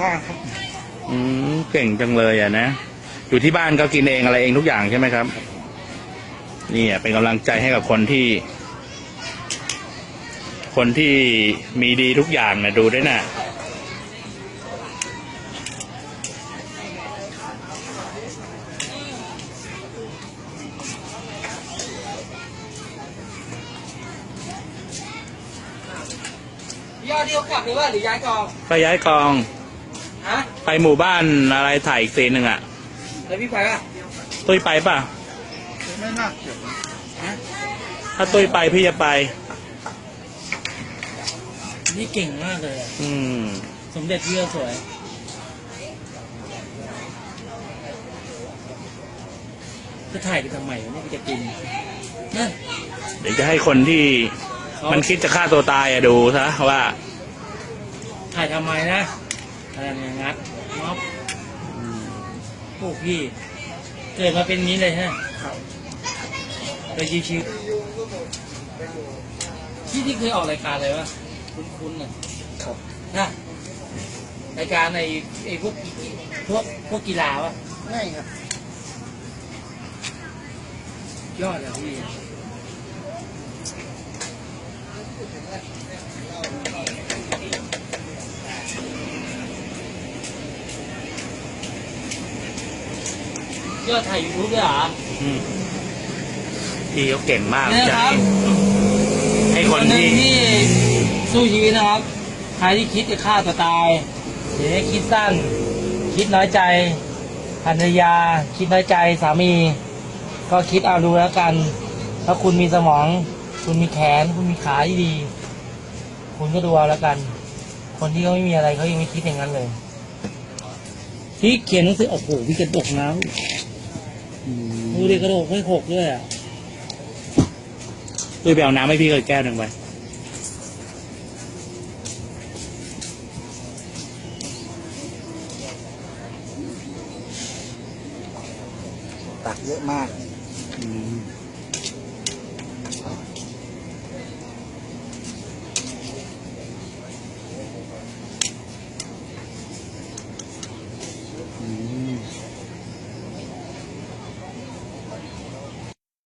ว่างครับอืมเก่งจังเลยอะนะ อยู่ที่บ้านก็กินเองอะไรเองทุกอย่างใช่ไหมครับ นี่อะเป็นกำลังใจให้กับคนที่ คนที่มีดีทุกอย่างนะดูด้วยนะยอดที่เขากลับหรือว่าหรือย้ายกองไปย้ายกองฮะ ไปหมู่บ้านอะไรถ่ายอีกซีนหนึ่งอะแล้วพี่ไปป่ะตุ้ยไปป่ะไม่น่าเกี่ยวนะฮะถ้าตุ้ยไปพี่จะไป นี่เก่งมากเลยอะอืม สมเด็จพี่ก็สวย จะถ่ายกันทำไมวะเนี่ยจะกินนะเดี๋ยวจะให้คนที่มันคิดจะฆ่าตัวตายอะดูซะว่าถ่ายทำไมนะ อะไรเนี่ยงัดม็อบพวกพี่ เกิดมาเป็นนี้เลยฮะครับไปชิวๆที่ที่เคยออกรายการเลยวะคุ้นๆน่ะครับนะรายการในไอ้พวกพวกพวกกีฬาวะง่ายครับ ยอดเลยพี่ ยอดถ่ายยูทูบด้วยเหรอ อืมพี่เขาเก่งมากเนี่ยใจครับให้คนหนึ่ที่งที่สู้ชีวิตนะครับ ใครที่คิดจะฆ่าตัวตาย หรือคิดสั้น คิดน้อยใจภรรยา คิดน้อยใจสามี ก็คิดเอาดูแล้วกัน ถ้าคุณมีสมอง คุณมีแขน คุณมีขาที่ดี คุณก็ดูเอาแล้วกัน คนที่เขาไม่มีอะไรเขายังไม่คิดอย่างนั้นเลย ที่เขียนหนังสือโอ้โหพี่กระดกน้ำ ดูดิกระดกไม่หกด้วยอะตุ้ยไปเอาน้ำให้พี่เลยแก้วหนึ่งไปตักเยอะมาก อืม